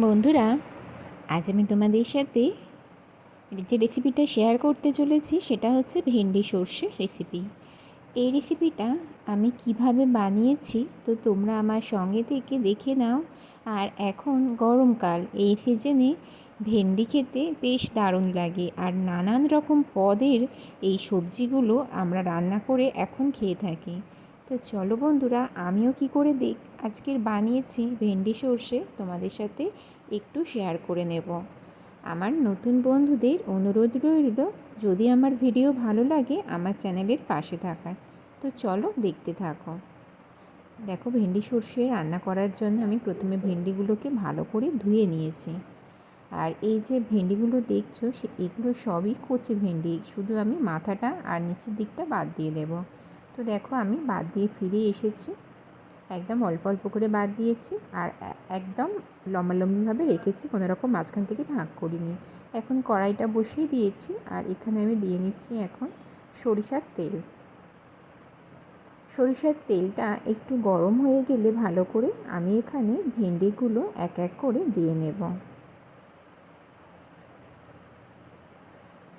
বন্ধুরা, আজ আমি তোমাদের সাথে যে রেসিপিটা শেয়ার করতে চলেছি, সেটা হচ্ছে ভেন্ডি সর্ষে রেসিপি এই রেসিপিটা আমি কীভাবে বানিয়েছি, তো তোমরা আমার সঙ্গে থেকে দেখে নাও। আর এখন গরমকাল, এই সিজনে ভেন্ডি খেতে বেশ দারুণ লাগে। আর নানান রকম পদের এই সবজিগুলো আমরা রান্না করে এখন খেয়ে থাকি। তো চলো বন্ধুরা, আমিও কি করে দেখ, আজকের বানিয়েছি ভেন্ডি সর্ষে, তোমাদের সাথে একটু শেয়ার করে নেব। আমার নতুন বন্ধুদের অনুরোধ রইল, যদি আমার ভিডিও ভালো লাগে, আমার চ্যানেলের পাশে থাকার। তো চলো দেখতে থাকো। দেখো, ভেন্ডি সর্ষে রান্না করার জন্য আমি প্রথমে ভেন্ডিগুলোকে ভালো করে ধুয়ে নিয়েছি। আর এই যে ভেন্ডিগুলো দেখছ, সে এগুলো সবই কচি ভেন্ডি, শুধু আমি মাথাটা আর নিচের দিকটা বাদ দিয়ে দেবো। তো দেখো আমি বাদ দিয়ে ফিরে এসেছি। একদম অল্প অল্প করে বাদ দিয়েছি আর একদম লম্বালম্বিভাবে রেখেছি, কোনো রকম মাঝখান থেকে ভাগ করিনি। এখন কড়াইটা বসিয়ে দিয়েছি আর এখানে আমি দিয়ে নিচ্ছি এখন সরিষার তেল। সরিষার তেলটা একটু গরম হয়ে গেলে ভালো করে আমি এখানে ভেন্ডিগুলো এক এক করে দিয়ে নেব।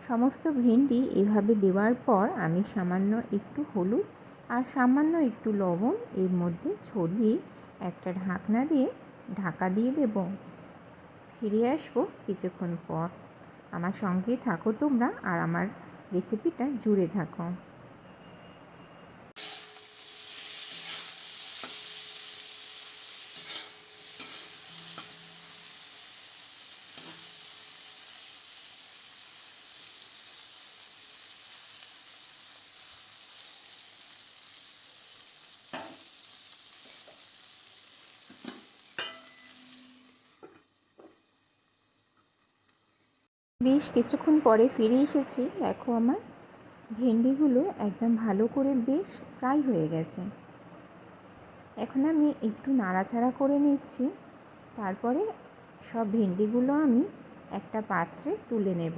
সমস্ত ভেন্ডি এভাবে দেওয়ার পর আমি সামান্য একটু হলুদ আর সামান্য একটু লবণ এর মধ্যে ছড়িয়ে একটা ঢাকনা দিয়ে ঢাকা দিয়ে দেব। ফিরে আসব কিছুক্ষণ পর। আমার সঙ্গেই থাকো তোমরা আর আমার রেসিপিটা জুড়ে থাকো। বেশ কিছুক্ষণ পরে ফিরে এসেছি। দেখো আমার ভেন্ডিগুলো একদম ভালো করে বেশ ফ্রাই হয়ে গেছে। এখন আমি একটু নাড়াচাড়া করে নিচ্ছি। তারপরে সব ভেন্ডিগুলো আমি একটা পাত্রে তুলে নেব।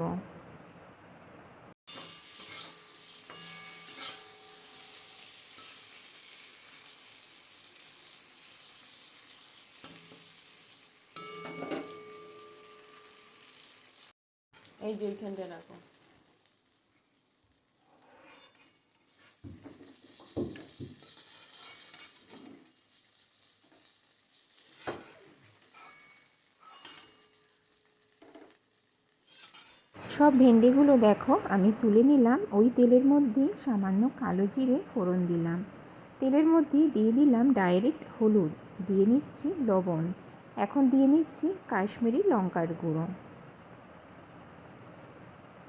এই যে ওইখানটা রাখো। সব ভেন্ডিগুলো দেখো, আমি তুলে নিলাম, ওই তেলের মধ্যে সামান্য কালো জিরে ফোড়ন দিলাম। তেলের মধ্যে দিয়ে দিলাম ডাইরেক্ট হলুদ, দিয়ে নিচ্ছি লবণ। এখন দিয়ে নিচ্ছি কাশ্মীরি লঙ্কার গুঁড়ো।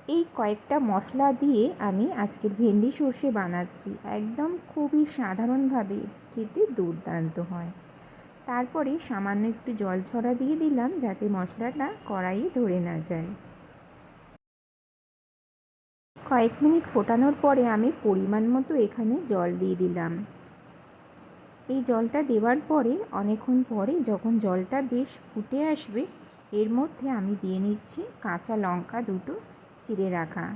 এই কয়েকটা মশলা দিয়ে আমি আজকের ভেন্ডি সর্ষে বানাচ্ছি। একদম খুবই সাধারণভাবে খেতে দুর্দান্ত হয়। তারপরে সামান্য একটু জল ছড়া দিয়ে দিলাম যাতে মশলাটা কড়াইয়ে ধরে না যায়। কয়েক মিনিট ফোটানোর পরে আমি পরিমাণ মতো এখানে জল দিয়ে দিলাম। এই জলটা দেওয়ার পরে, অনেকক্ষণ পরে যখন জলটা বেশ ফুটে আসবে, এর মধ্যে আমি দিয়ে নিচ্ছি কাঁচা লঙ্কা দুটো চিড়ে রাখা।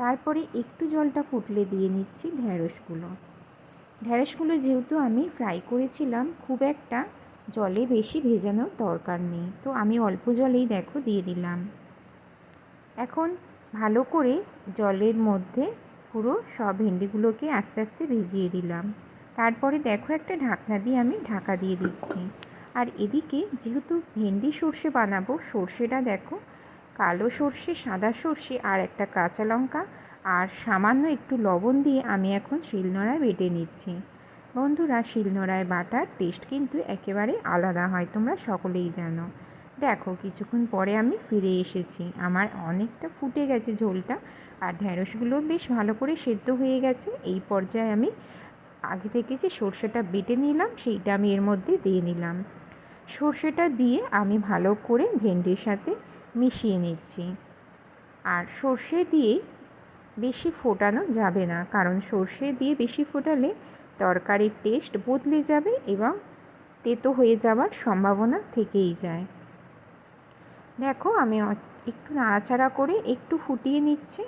তারপরে একটু জলটা ফুটলে দিয়ে নিচ্ছি ঢ্যাঁড়সগুলো ঢ্যাঁড়সগুলো যেহেতু আমি ফ্রাই করেছিলাম, খুব একটা জলে বেশি ভেজানোর দরকার নেই। তো আমি অল্প জলেই দেখো দিয়ে দিলাম। এখন ভালো করে জলের মধ্যে পুরো সব ভেন্ডিগুলোকে আস্তে আস্তে ভিজিয়ে দিলাম। তারপরে দেখো একটা ঢাকনা দিয়ে আমি ঢাকা দিয়ে দিচ্ছি। আর এদিকে যেহেতু ভেন্ডি সর্ষে বানাবো, সর্ষেটা দেখো কালো সর্ষে, সাদা সর্ষে আর একটা কাঁচা লঙ্কা আর সামান্য একটু লবণ দিয়ে আমি এখন শিলনোড়ায় বেটে নিচ্ছি। বন্ধুরা, শিলনোড়ায় বাটার টেস্ট কিন্তু একেবারে আলাদা হয়, তোমরা সকলেই জানো। দেখো, কিছুক্ষণ পরে আমি ফিরে এসেছি। আমার অনেকটা ফুটে গেছে ঝোলটা আর ঢ্যাঁড়সগুলো বেশ ভালো করে সেদ্ধ হয়ে গেছে। এই পর্যায়ে আমি আগে থেকে যে সর্ষেটা বেটে নিলাম, সেইটা আমি এর মধ্যে দিয়ে নিলাম। সর্ষেটা দিয়ে আমি ভালো করে ভেন্ডির সাথে মিশিয়ে নিচ্ছি। আর সর্ষে দিয়ে বেশি ফোটানো যাবে না, কারণ সর্ষে দিয়ে বেশি ফোটালে তরকারির টেস্ট বদলে যাবে এবং তেতো হয়ে যাওয়ার সম্ভাবনা থেকেই যায়। দেখো, আমি একটু নাড়াচাড়া করে একটু ফুটিয়ে নিচ্ছি।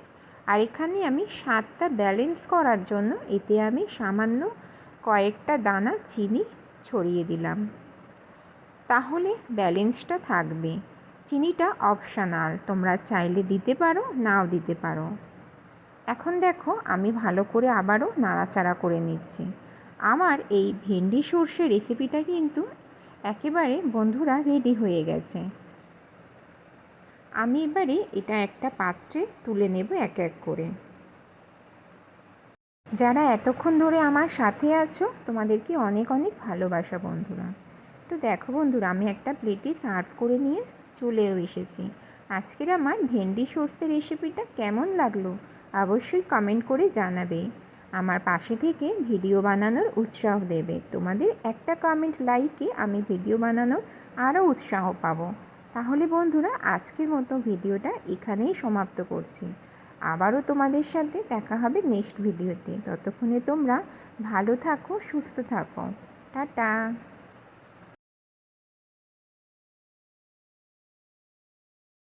আর এখানে আমি স্বাদটা ব্যালেন্স করার জন্য এতে আমি সামান্য কয়েকটা দানা, চিনি ছড়িয়ে দিলাম। তাহলে ব্যালেন্সটা থাকবে। চিনিটা অপশানাল তোমরা চাইলে দিতে পারো, নাও দিতে পারো। এখন দেখো, আমি ভালো করে আবারও নাড়াচাড়া করে নিচ্ছি। আমার এই ভেন্ডি সর্ষে রেসিপিটা কিন্তু একেবারে বন্ধুরা রেডি হয়ে গেছে। আমি এবারে এটা একটা পাত্রে তুলে নেব এক এক করে। যারা এতক্ষণ ধরে আমার সাথে আছো, তোমাদেরকে অনেক অনেক ভালোবাসা বন্ধুরা। তো দেখো বন্ধুরা, আমি একটা প্লেটে সার্ভ করে নিয়ে চলেও এসেছি। আজকের আমার ভেন্ডি সর্ষে রেসিপিটা কেমন লাগল অবশ্যই কমেন্ট করে জানাবে। আমার পাশে থেকে ভিডিও বানানোর উৎসাহ দেবে। তোমাদের একটা কমেন্ট লাইকে আমি ভিডিও বানানোর আরও উৎসাহ পাবো। তাহলে বন্ধুরা, আজকের মতো ভিডিওটা এখানেই সমাপ্ত করছি। আবারও তোমাদের সাথে দেখা হবে নেক্সট ভিডিওতে। ততক্ষণে তোমরা ভালো থাকো, সুস্থ থাকো। টাটা!